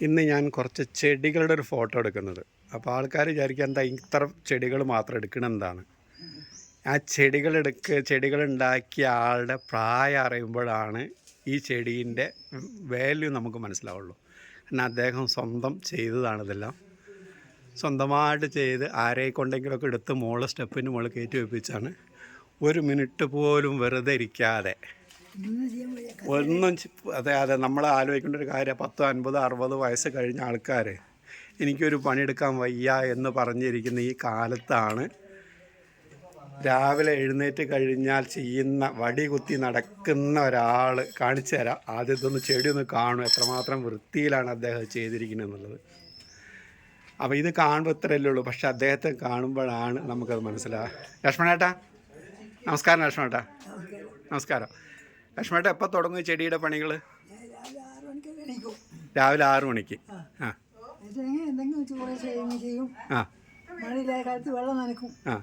ഇന്ന് ഞാൻ കുറച്ച് ചെടികളുടെ ഒരു ഫോട്ടോ എടുക്കുന്നത്. അപ്പോൾ ആൾക്കാർ വിചാരിക്കുക എന്താ ഇത്ര ചെടികൾ മാത്രം എടുക്കണം എന്താണ്? ആ ചെടികൾ എടുക്ക ചെടികൾ ഉണ്ടാക്കിയ ആളുടെ പ്രായം അറിയുമ്പോഴാണ് ഈ ചെടീന്റെ വാല്യൂ നമുക്ക് മനസ്സിലാവുള്ളൂ. കാരണം അദ്ദേഹം സ്വന്തം ചെയ്തതാണിതെല്ലാം സ്വന്തമായിട്ട് ചെയ്ത് ആരെ കൊണ്ടെങ്കിലൊക്കെ എടുത്ത് മുകളിൽ സ്റ്റെപ്പിന് മുകളിൽ കയറ്റി വെപ്പിച്ചാണ്. ഒരു മിനിറ്റ് പോലും വെറുതെ ഇരിക്കാതെ ഒന്നും അതെ അതെ നമ്മൾ ആലോചിക്കേണ്ട ഒരു കാര്യം പത്ത് അൻപത് അറുപത് വയസ്സ് കഴിഞ്ഞ ആൾക്കാർ എനിക്കൊരു പണിയെടുക്കാൻ വയ്യ എന്ന് പറഞ്ഞിരിക്കുന്ന ഈ കാലത്താണ് രാവിലെ എഴുന്നേറ്റ് കഴിഞ്ഞാൽ ചെയ്യുന്ന വടി കുത്തി നടക്കുന്ന ഒരാൾ കാണിച്ചു തരാം. ആദ്യത്തെ ഒന്ന് ചെടി ഒന്ന് കാണും എത്രമാത്രം വൃത്തിയിലാണ് അദ്ദേഹം ചെയ്തിരിക്കുന്നത് എന്നുള്ളത്. അപ്പോൾ ഇത് കാണുമ്പോൾ ഇത്രയല്ലേ ഉള്ളൂ. പക്ഷെ അദ്ദേഹത്തെ കാണുമ്പോഴാണ് നമുക്കത് മനസ്സിലാവുക ലക്ഷ്മണേട്ടാ നമസ്കാരം ലക്ഷ്മണേട്ടാ. നമസ്കാരം. ലക്ഷ്മേട്ട എപ്പോൾ തുടങ്ങും ചെടിയുടെ പണികൾ രാവിലെ ആറ് മണിക്ക്. ആ. ആ.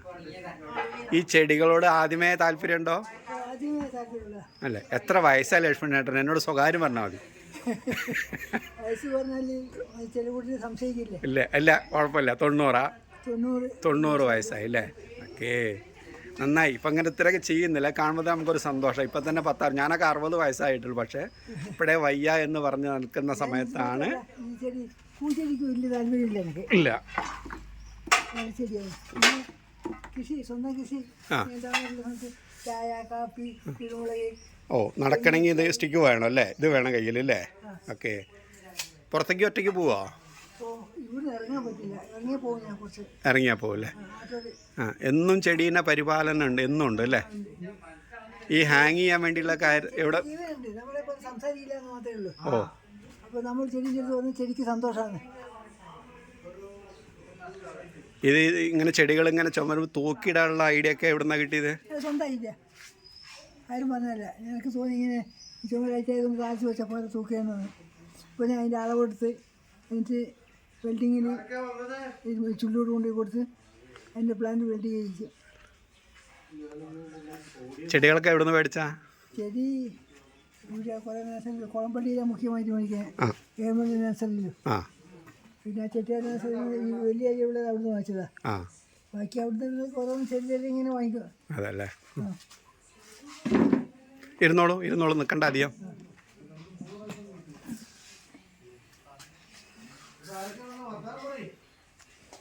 ഈ ചെടികളോട് ആദ്യമേ താല്പര്യമുണ്ടോ? ഉണ്ടോ അല്ലേ എത്ര വയസ്സാണ് ലക്ഷ്മണേട്ടൻ? എന്നോട് സ്വകാര്യം പറഞ്ഞാൽ മതി. അല്ല ഇല്ല ഇല്ല കുഴപ്പമില്ല. തൊണ്ണൂറാ. തൊണ്ണൂറ്. തൊണ്ണൂറ് വയസ്സായി അല്ലേ? ഓക്കേ. നന്നായി. ഇപ്പം അങ്ങനെ ഇത്രയൊക്കെ ചെയ്യുന്നില്ല. കാണുമ്പോൾ നമുക്കൊരു സന്തോഷം. ഇപ്പം തന്നെ പത്താറ് ഞാനൊക്കെ അറുപത് വയസ്സായിട്ടുള്ളൂ. പക്ഷേ ഇപ്പോഴേ വയ്യ എന്ന് പറഞ്ഞ് നിൽക്കുന്ന സമയത്താണ്. ഇല്ല. കൃഷി സ്വന്തം കൃഷി. ചായ കാപ്പി കുരുമുളക്. ഓ നടക്കണമെങ്കിൽ ഇത് സ്റ്റിക്ക് വേണം അല്ലേ? ഇത് വേണം കയ്യിൽ അല്ലേ? ഓക്കെ. പുറത്തേക്ക് ഒറ്റയ്ക്ക് പോവാ? ഇറങ്ങിയ പോകും കുറച്ച്. ഇറങ്ങിയാൽ പോവല്ലേ? ആ എന്നും ചെടീനെ പരിപാലനം ഉണ്ട് എന്നും ഉണ്ട് അല്ലേ? ഈ ഹാങ് ചെയ്യാൻ വേണ്ടിയുള്ള കാര്യം എവിടെ? ഓ. ഇത് ഇങ്ങനെ ചെടികൾ ഇങ്ങനെ ചുമര തൂക്കിയിടാനുള്ള ഐഡിയ ഒക്കെ എവിടെ നിന്നാണ് കിട്ടിയത് ആരും പറഞ്ഞല്ല എനിക്ക് തോന്നി ഇങ്ങനെ ചുമരാഴ്ചയായതുകൊണ്ട് താഴ്ച വെച്ചപ്പോൾ തൂക്കിയെന്നാണ് പിന്നെ അപ്പോൾ ഞാൻ അതിന്റെ അളവെടുത്ത് എന്നിട്ട് വെൽഡിങ്ങിന് ചുള്ളോട് കൊണ്ടുപോയി കൊടുത്ത് അതിന്റെ പ്ലാന്റ് വെൽഡിങ് ചെയ്യിച്ചു. ചെടികളൊക്കെ എവിടെ നിന്ന് മേടിച്ചാ? ചെടി ഇവിടെ കുറേ നഴ്സറികൾ കുളമ്പള്ളിയിലെ മുഖ്യമായിട്ട് മേടിക്കാൻ ആ. ഗവൺമെന്റ് നഴ്സറിയിലും ആ. പിന്നെ ചെട്ടിയാർ നഴ്സറിയിൽ ഈ വലിയ അരി ഇവിടെ അവിടെ വാങ്ങിച്ചതാണ് ആ. ബാക്കി അവിടുന്ന് കുറവൊന്നും ചെടിയെല്ലാം ഇങ്ങനെ വാങ്ങിക്കും അതല്ലേ. ഇരുന്നോളൂ ഇരുന്നോളൂ നിൽക്കണ്ട അധികം.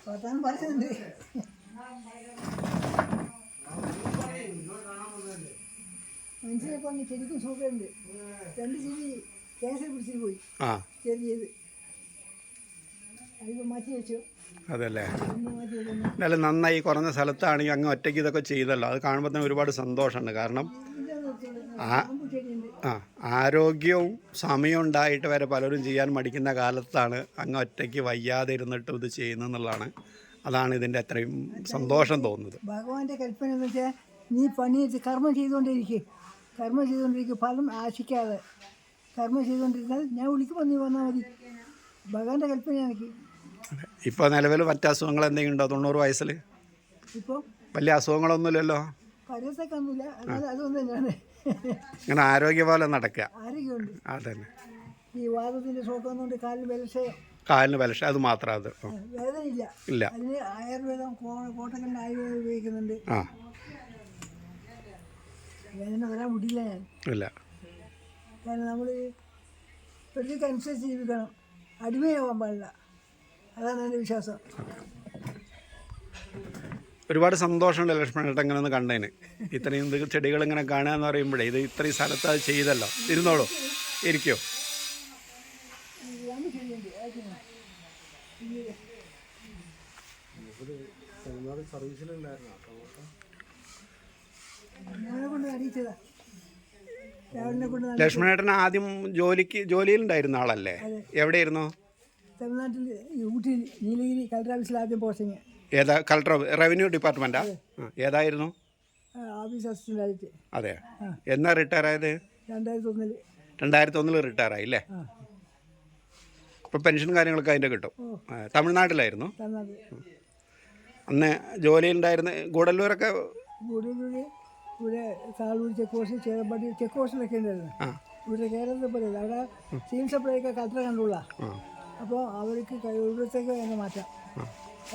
വർത്താനം പറയുന്നുണ്ട് മനുഷ്യനെ പറഞ്ഞ് ശരിക്കും സുഖമുണ്ട്. രണ്ട് ചെവി ക്യാൻസർ പിടിച്ചിട്ട് പോയി. ചെറിയത്. അതിപ്പോൾ മാറ്റി വെച്ചു. അതല്ലേ? എന്തായാലും നന്നായി കുറഞ്ഞ സ്ഥലത്താണെങ്കിൽ അങ്ങ് ഒറ്റയ്ക്ക് ഇതൊക്കെ ചെയ്തല്ലോ. അത് കാണുമ്പോൾ തന്നെ ഒരുപാട് സന്തോഷമുണ്ട്. കാരണം ആരോഗ്യവും സമയം ഉണ്ടായിട്ട് വരെ പലരും ചെയ്യാൻ മടിക്കുന്ന കാലത്താണ് അങ്ങ് ഒറ്റയ്ക്ക് വയ്യാതെ ഇരുന്നിട്ട് ഇത് ചെയ്യുന്നതെന്നുള്ളതാണ്. അതാണ് ഇതിന്റെ അത്രയും സന്തോഷം തോന്നുന്നത്. ഭഗവാന്റെ കൽപ്പന എന്ന് വെച്ചാൽ നീ പണി കർമ്മം ചെയ്തുകൊണ്ടിരിക്കുക കർമ്മം ചെയ്തുകൊണ്ടിരിക്കുക ഫലം ആശിക്കാതെ. കർമ്മം ചെയ്തുകൊണ്ടിരുന്നാൽ ഞാൻ വിളിക്കുമ്പോൾ നീ വന്നാൽ മതി. ഭഗവാന്റെ കൽപ്പന എനിക്ക്. ഇപ്പോൾ നിലവിൽ മറ്റ് അസുഖങ്ങൾ എന്തെങ്കിലും ഉണ്ടോ? തൊണ്ണൂറ് വയസ്സിൽ ഇപ്പോൾ വലിയ അസുഖങ്ങളൊന്നുമില്ലല്ലോ? പരത്തൊക്കെ ഒന്നുമില്ല അതൊന്നും തന്നെയാണ്. ഇങ്ങനെ ആരോഗ്യ പോലെ നടക്കുക. ആരോഗ്യമുണ്ട്. അതന്നെ. ഈ വാദത്തിന്റെ ഷോക്ക് വന്നുകൊണ്ട് കാലിന് ബലക്ഷയം. കാലിന് ബലക്ഷ അത് മാത്രം അത്. വേദനയില്ല. ഇല്ല. അതിന് ആയുർവേദം കോട്ടകണ്ട ആയുർവേദം ഉപയോഗിക്കുന്നുണ്ട്. ആ. വേദന വരാൻ വിടില്ല ഞാൻ. ഇല്ല. കാരണം നമ്മൾ പ്രതിക്കനുസരിച്ച് ജീവിക്കണം. അടിമയാവാൻ പാടില്ല. അതാണ് എന്റെ വിശ്വാസം. ഒരുപാട് സന്തോഷമുണ്ട് ലക്ഷ്മണേട്ടൻ ഇങ്ങനെ ഒന്ന് കണ്ടതിന്. ഇത്രയും ഇത് ചെടികൾ ഇങ്ങനെ കാണുക എന്ന് പറയുമ്പോഴേ ഇത് ഇത്രയും സ്ഥലത്ത് അത് ചെയ്തല്ലോ. ഇരുന്നോളൂ. ഇരിക്കോ. ലക്ഷ്മണേട്ടൻ ആദ്യം ജോലിക്ക് ജോലിയിലുണ്ടായിരുന്ന ആളല്ലേ? എവിടെയായിരുന്നു? തമിഴ്നാട്ടിൽ ഊട്ടി നീലഗിരി കളക്ടർ ഓഫീസിൽ ആദ്യം പോസ്റ്റിങ്. ഏതാ കളക്ടർ റവന്യൂ ഡിപ്പാർട്ട്മെന്റാ ആ, ഏതായിരുന്നു? ഓഫീസ് അസിസ്റ്റന്റായിട്ട് അതെ എന്നാ റിട്ടയർ ആയത് രണ്ടായിരത്തി ഒന്നിൽ രണ്ടായിരത്തി ഒന്നിൽ റിട്ടയർ ആയി അല്ലേ ഇപ്പോൾ പെൻഷൻ കാര്യങ്ങളൊക്കെ അതിന്റെ കിട്ടും തമിഴ്നാട്ടിലായിരുന്നു അന്ന് അന്ന് ജോലിയിലുണ്ടായിരുന്ന ഗൂഡല്ലൂരൊക്കെ? ഇവിടെ Thalur check post Cherambadi check പോസ്റ്റിലൊക്കെ ഉണ്ടായിരുന്നു. ആ. ഇവിടെ കേരളത്തിൽ പോലെ അവിടെ സീം സപ്ലൈ ഒക്കെ കളക്ടർ കണ്ടുള്ള അപ്പോൾ അവർക്ക് ഇവിടത്തേക്ക് മാറ്റാം.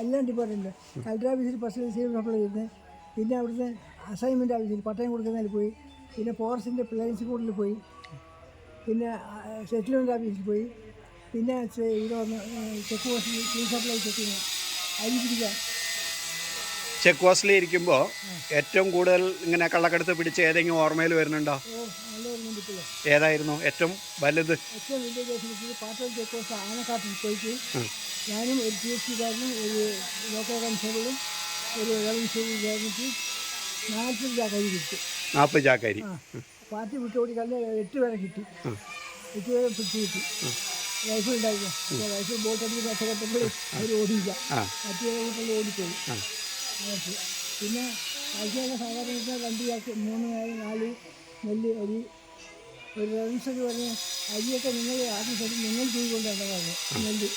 എല്ലാം ഡിപ്പാർട്ട്മെന്റ് കലക്ടർ ഓഫീസിൽ ഫസ്റ്റ് റിസീവ് സപ്ലൈ ചെയ്തിരുന്നത് പിന്നെ അവിടുത്തെ അസൈൻമെന്റ് ഓഫീസിൽ പട്ടയം കൊടുക്കുന്നതിൽ പോയി. പിന്നെ ഫോറസ്റ്റിന്റെ പ്ലെയിൻസ് സ്കൂളിൽ പോയി. പിന്നെ സെറ്റിൽമെന്റ് ഓഫീസിൽ പോയി. പിന്നെ ഇവിടെ വന്ന് ചെക്ക് പോസ്റ്റിൽ ക്ലീൻ സപ്ലൈ ചെക്ക് ചെയ്യുന്നത് അരി പിടിക്കാൻ. ചെക്ക് പോസ്റ്റിൽ ഇരിക്കുമ്പോൾ ഏറ്റവും കൂടുതൽ ഇങ്ങനെ കള്ളക്കടത്ത് പിടിച്ച് ഏതെങ്കിലും ഓർമ്മയിൽ വരുന്നുണ്ടോ? ഏതായിരുന്നു ഏറ്റവും വലുത്? ഏറ്റവും വലിയ കേസ് കിട്ടിയത് പാട്ടൽ ചെക്ക് പോസ്റ്റ് ആനക്കാട്ടിൽ പോയിട്ട്. ഞാനും ഒരു പി കാരനും ഒരു ലോക്കൽ കൺസ്റ്റബിളും ഒരു ചേർന്നിട്ട് നാട്ടിൽ കൈ കിട്ടി. നാൽപ്പത് ചാക്കരി പാർട്ടി വിട്ടുകൂടി കല്ല് എട്ട് പേരെ കിട്ടി. എട്ട് പേരെ പിടിച്ചു കിട്ടി. ലൈഫ് ഉണ്ടായിരുന്നു ലൈഫ് റൈഫിൾ ബോട്ട് അടിച്ച് കഷ്ടപ്പെട്ടപ്പോൾ അവർ ഓടിയില്ല. മറ്റേ വീട്ടിൽ ഓടിപ്പോയി. പിന്നെ ആഴ്ചയൊക്കെ സാധാരണ രണ്ട് ചാക്ക് മൂന്ന് നേരം നാല് നെല്ല് അരി ഒരു അനുസരിച്ച് പറഞ്ഞ അരിയൊക്കെ നിങ്ങൾ ആദ്യം ശരി നിങ്ങൾ ചെയ്തുകൊണ്ടാണ് പറഞ്ഞു നെല്ല്.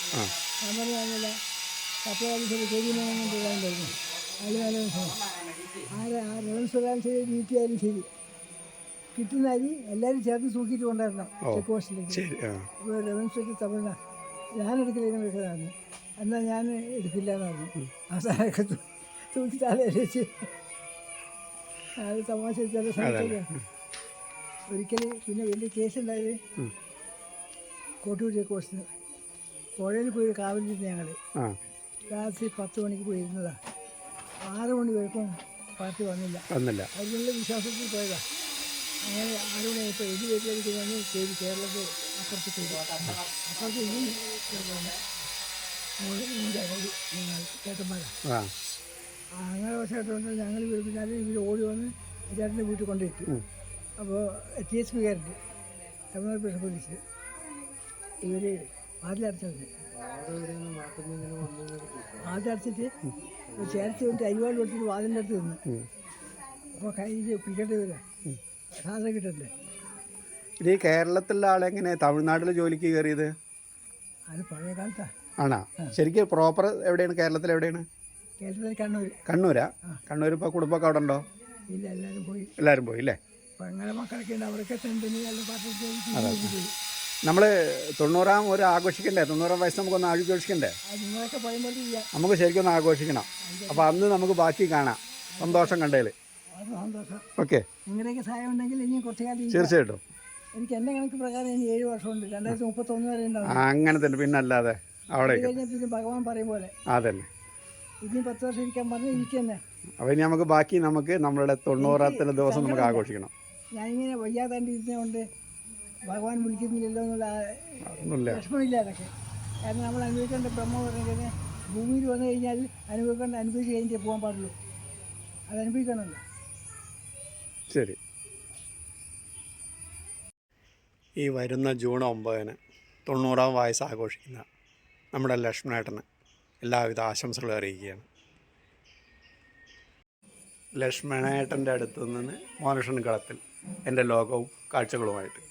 ഞാൻ പറഞ്ഞല്ല സപ്ലൈ ശരി ചെയ്തിട്ടുണ്ടായിരുന്നു അത് നല്ല മനസ്സിലായി ആരെ ആ ഒരാൾ ശരി വീട്ടിയാലും ശരി. കിട്ടുന്ന അരി എല്ലാവരും ചേർത്ത് സൂക്ഷിച്ചു കൊണ്ടുവരണം. ചെക്ക് പോസ്റ്റിലേക്ക്. ശരി ഇപ്പോൾ റവൻസ് തമിഴ്നാ ഇങ്ങനെ എടുക്കുന്നതാണ് എന്നാൽ ഞാൻ എടുക്കില്ല എന്ന് പറഞ്ഞു അവസാനമൊക്കെ തൂക്കി തലയിൽ വെച്ച് അത് തമാശ ചില സമയത്തൊക്കെ ഒരിക്കൽ പിന്നെ വലിയ കേസ് ഉണ്ടായത് കോട്ടൂർ ചെക്ക് പോസ്റ്റിന് പുഴയിൽ പോയി കാവലിരുന്ന് ഞങ്ങൾ രാത്രി പത്ത് മണിക്ക് പോയിരുന്നതാണ് ആറ് മണി വരെക്കും പാർട്ടി വന്നില്ല. വന്നില്ല. അതിനുള്ള വിശ്വാസത്തിൽ പോയതാ. അങ്ങനെ ആറ് മണിയായപ്പോൾ എഴുതി വീട്ടിലേക്ക് വന്ന് ചെയ്ത് കേരളത്തിൽ അപ്പുറത്ത് ചെയ്തു അപ്പുറത്ത് ഈ നിങ്ങൾ ചേട്ടന്മാരാ. അങ്ങനെ വർഷമായിട്ട് ഞങ്ങൾ വിളിപ്പിച്ചാൽ ഇവർ ഓടി വന്ന് ചേട്ടന്റെ വീട്ടിൽ കൊണ്ടിട്ടു അപ്പോൾ ടി എസ് പി കാരന്റെ തമിഴ്നാട് പ്രഷർ പോലീസ്. ഇവർ വാതിലടച്ചത് വാതിലടച്ചിട്ട് ചേർത്ത് വന്നിട്ട് അരിവാൾ കൊടുത്തിട്ട് വാതിലിന്റെ അടുത്ത് നിന്ന് അപ്പോൾ കയ്യിൽ പിടിക്കേണ്ടി വരാം. സാധനം കിട്ടണ്ടേ? ഇത് കേരളത്തിലുള്ള ആളെങ്ങനെ തമിഴ്നാട്ടിൽ ജോലിക്ക് കയറിയത്? അത് പഴയ കാലത്താണ് ആണോ? ശരിക്കും പ്രോപ്പർ എവിടെയാണ്? കേരളത്തിൽ എവിടെയാണ്? കേരളത്തിൽ കണ്ണൂർ കണ്ണൂരാ? കണ്ണൂർ ഇപ്പോൾ കുടുംബമൊക്കെ അവിടെ ഉണ്ടോ ഇല്ല എല്ലാവരും പോയി. എല്ലാവരും പോയി അല്ലേ പെങ്ങളെ മക്കളൊക്കെ ഉണ്ട്? അവരൊക്കെ പാർട്ടി പോയി നമ്മൾ തൊണ്ണൂറാം ഒരു ആഘോഷിക്കണ്ടേ? തൊണ്ണൂറാം വയസ്സ് നമുക്കൊന്ന് ആഘോഷിക്കണ്ടേ? അത് നമുക്ക് ശരിക്കും ഒന്ന് ആഘോഷിക്കണം. അപ്പോൾ അന്ന് നമുക്ക് ബാക്കി കാണാം. സന്തോഷം കണ്ടേൽ. അത് ഓക്കെ. നിങ്ങളുടെയൊക്കെ സഹായം ഉണ്ടെങ്കിൽ ഇനി കുറച്ച് കാലം. തീർച്ചയായിട്ടും. എനിക്ക് എന്റെ കണക്ക് പ്രകാരം ഇനി ഏഴ് വർഷമുണ്ട്. രണ്ടായിരത്തി മുപ്പത്തൊന്ന് വരെ ഉണ്ടാവും. അങ്ങനെ തന്നെ. പിന്നെ അല്ലാതെ അവിടെ പിന്നെ ഭഗവാൻ പറയും പോലെ. അതന്നെ. ഇനി പത്ത് വർഷം ഇരിക്കാൻ പറഞ്ഞാൽ ഇരിക്കന്നെ. അപ്പോൾ ഇനി നമുക്ക് ബാക്കി നമുക്ക് നമ്മളുടെ തൊണ്ണൂറാമത്തെ ദിവസം നമുക്ക് ആഘോഷിക്കണം. ഞാനിങ്ങനെ വയ്യാതാണ്ട് ഇരുന്നുകൊണ്ട് ഭഗവാൻ വിളിക്കുന്നില്ലല്ലോ എന്നുള്ള വിഷമമില്ല അതൊക്കെ കാരണം നമ്മൾ അനുഭവിക്കേണ്ട ബ്രഹ്മ പറഞ്ഞത് ഭൂമിയിൽ വന്നു കഴിഞ്ഞാൽ അനുഭവിക്കേണ്ട അനുഭവിച്ച് കഴിഞ്ഞിട്ടേ പോകാൻ പാടുള്ളൂ. അത് അനുഭവിക്കണമല്ലോ. ശരി. ഈ വരുന്ന ജൂൺ ഒമ്പതിന് തൊണ്ണൂറാം വയസ്സ് ആഘോഷിക്കുന്ന നമ്മുടെ ലക്ഷ്മണേട്ടന് എല്ലാവിധ ആശംസകളും അറിയിക്കുകയാണ്. ലക്ഷ്മണേട്ടന്റെ അടുത്തു നിന്ന് മോനുഷൻ കളത്തിൽ എന്റെ ലോകവും കാഴ്ചകളുമായിട്ട്.